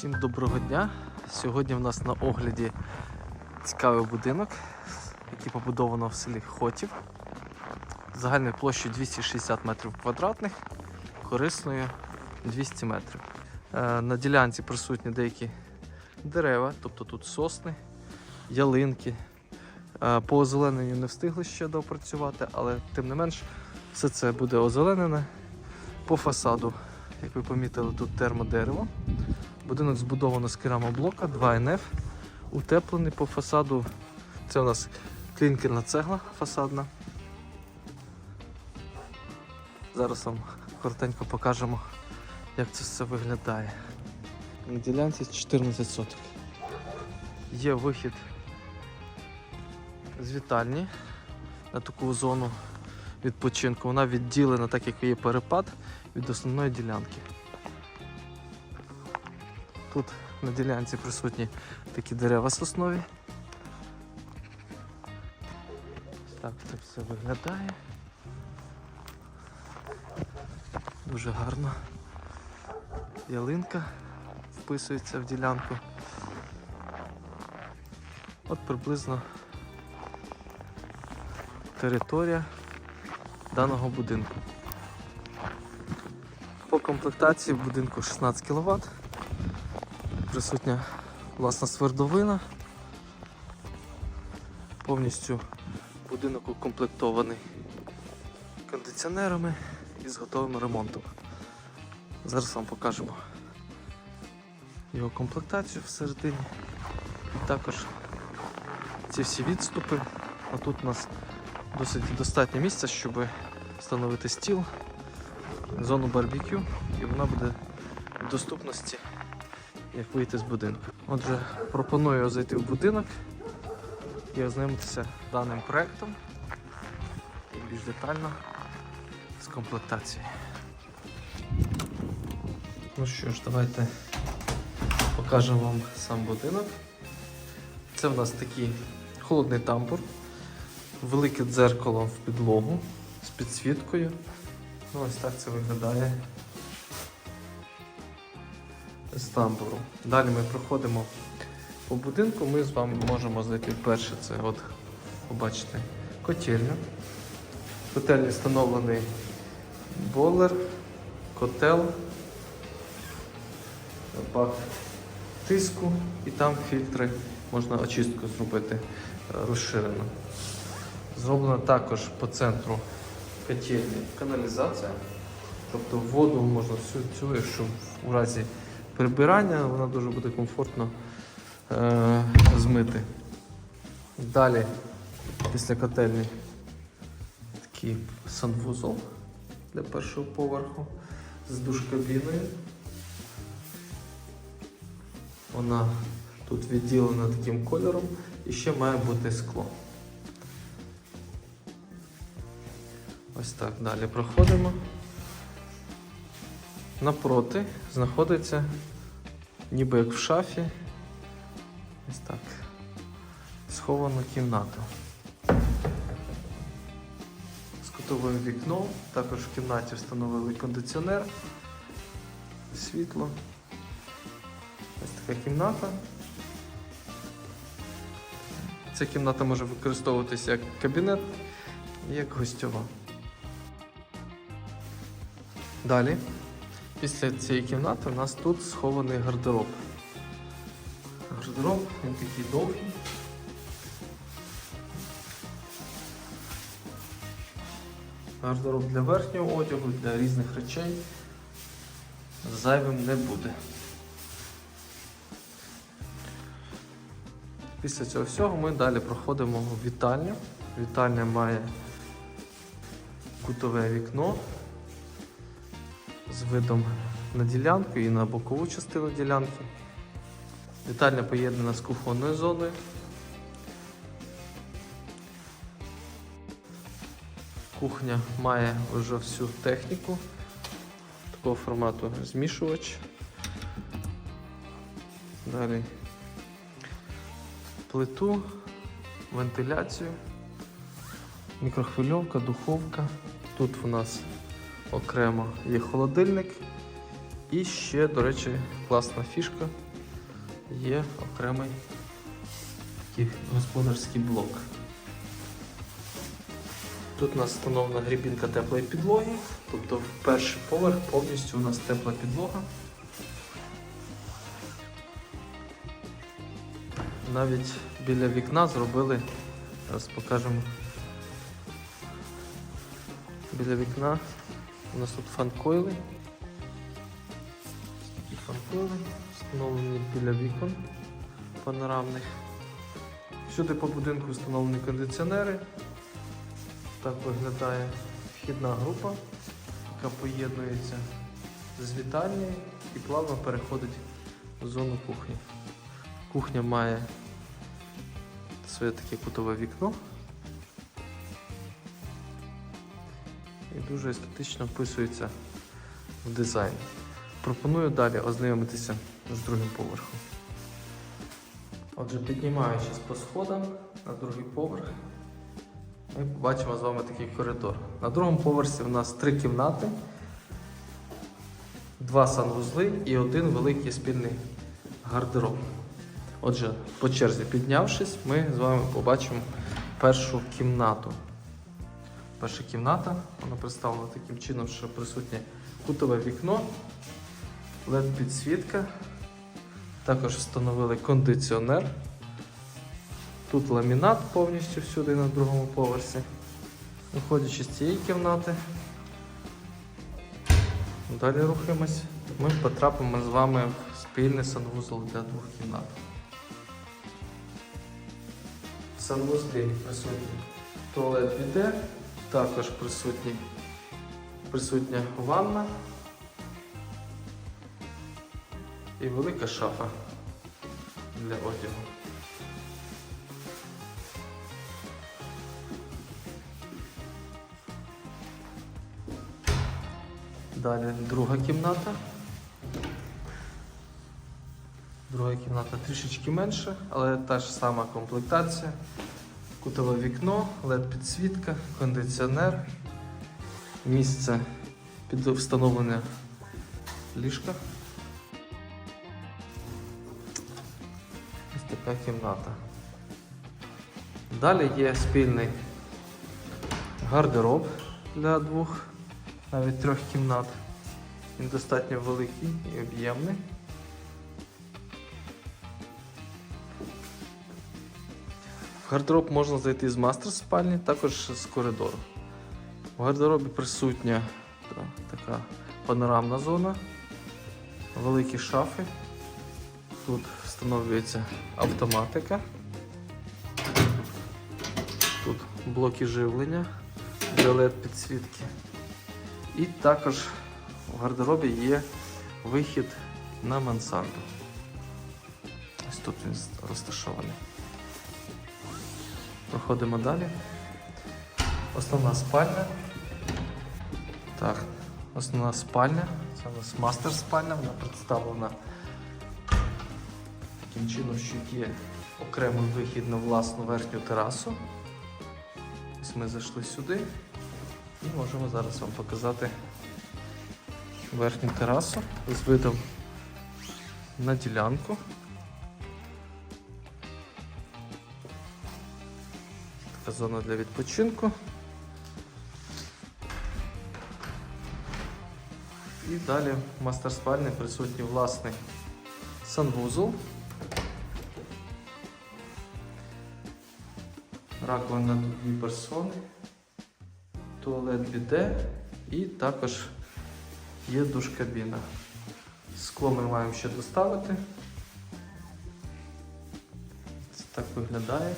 Всім доброго дня. Сьогодні в нас на огляді цікавий будинок, який побудовано в селі Хотів. Загальною площею 260 метрів квадратних, корисною 200 метрів. Е, На ділянці присутні деякі дерева, тобто тут сосни, ялинки. Е, По озелененню не встигли ще допрацювати, але тим не менш все це буде озеленене. По фасаду, як ви помітили, тут термодерево. Будинок збудовано з керамоблока 2НФ, утеплений по фасаду. Це у нас клінкерна цегла фасадна. Зараз вам коротенько покажемо, як це все виглядає. На ділянці 14 соток. Є вихід з вітальні на таку зону відпочинку. Вона відділена, так як є перепад від основної ділянки. Тут на ділянці присутні такі дерева соснові. Так це все виглядає. Дуже гарно. Ялинка вписується в ділянку. От приблизно територія даного будинку. По комплектації в будинку 16 кВт. Присутня власна свердловина. Повністю будинок укомплектований кондиціонерами і з готовим ремонтом. Зараз вам покажемо його комплектацію всередині. І також ці всі відступи. А тут у нас досить достатньо місця, щоб встановити стіл, зону барбекю, і вона буде в доступності, як вийти з будинку. Отже, пропоную зайти в будинок і ознайомитися даним проектом і більш детально з комплектацією. Ну що ж, давайте покажемо вам сам будинок. Це в нас такий холодний тамбур, велике дзеркало в підлогу з підсвіткою. Ну, ось так це виглядає з тамбуру. Далі ми проходимо по будинку, ми з вами можемо зайти перше. Це от побачите котельню. В котельні встановлений бойлер, котел, бак тиску і там фільтри можна очистку зробити е, розширено. Зроблено також по центру котельні каналізація. Тобто воду можна всю цю, якщо в разі прибирання, вона дуже буде комфортно е- змити. Далі, після котельні, такий санвузол для першого поверху з душкабіною. Вона тут відділена таким кольором і ще має бути скло. Ось так далі проходимо. Напроти знаходиться ніби як в шафі. Ось так. Схована кімната. З кутовим вікном. Також в кімнаті встановили кондиціонер, світло. Ось така кімната. Ця кімната може використовуватися як кабінет і як гостьова. Далі, після цієї кімнати у нас тут схований гардероб. Гардероб, він такий довгий. Гардероб для верхнього одягу, для різних речей зайвим не буде. Після цього всього ми далі проходимо в вітальню. Вітальня має кутове вікно з видом на ділянку і на бокову частину ділянки. Вітальня поєднана з кухонною зоною. Кухня має вже всю техніку такого формату змішувач. Далі плиту, вентиляцію, мікрохвильовка, духовка. Тут у нас окремо є холодильник. І ще, до речі, класна фішка. є окремий такий господарський блок. Тут у нас встановлена грібінка теплої підлоги, тобто перший поверх повністю у нас тепла підлога. Навіть біля вікна зробили, зараз покажемо. Біля вікна у нас тут фанкойли. Такі фанкойли встановлені біля вікон панорамних. Всюди по будинку встановлені кондиціонери. Так виглядає вхідна група, яка поєднується з вітальнею і плавно переходить в зону кухні. Кухня має своє таке кутове вікно і дуже естетично вписується в дизайн. Пропоную далі ознайомитися з другим поверхом. Отже, піднімаючись по сходам на другий поверх, ми побачимо з вами такий коридор. На другому поверсі в нас три кімнати, два санвузли і один великий спільний гардероб. Отже, по черзі піднявшись, ми з вами побачимо першу кімнату. Перша кімната, вона представлена таким чином, що присутнє кутове вікно, led підсвітка також встановили кондиціонер. Тут ламінат повністю всюди на другому поверсі. Виходячи з цієї кімнати, далі рухаємось, ми потрапимо з вами в спільний санвузол для двох кімнат. В санвузлі присутній туалет біде, також присутній, присутня ванна. і велика шафа для одягу. Далі друга кімната. Друга кімната трішечки менша, але та ж сама комплектація. Кутове вікно, led підсвітка, кондиціонер, місце під встановлення ліжка. Ось така кімната. Далі є спільний гардероб для двох, навіть трьох кімнат. Він достатньо великий і об'ємний. Гардероб можна зайти з мастер спальні, також з коридору. В гардеробі присутня та, така панорамна зона, великі шафи. Тут встановлюється автоматика. Тут блоки живлення LED підсвітки. І також в гардеробі є вихід на мансарду. Ось тут він розташований. Проходимо далі. Основна спальня. Так, основна спальня. Це у нас мастер спальня, вона представлена таким чином, що є окремий вихід на власну верхню терасу. Ось ми зайшли сюди і можемо зараз вам показати верхню терасу з видом на ділянку. Така зона для відпочинку. І далі в мастер спальні присутній власний санвузол. Раковина на дві персони, туалет біде і також є душ-кабіна. Скло ми маємо ще доставити. Це так виглядає.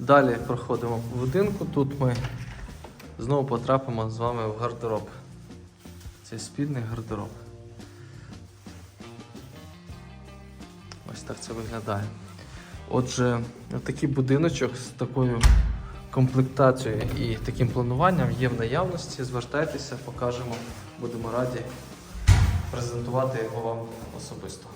Далі проходимо по будинку. Тут ми знову потрапимо з вами в гардероб. Це спільний гардероб. Ось так це виглядає. Отже, такий будиночок з такою комплектацією і таким плануванням є в наявності. Звертайтеся, покажемо, будемо раді презентувати його вам особисто.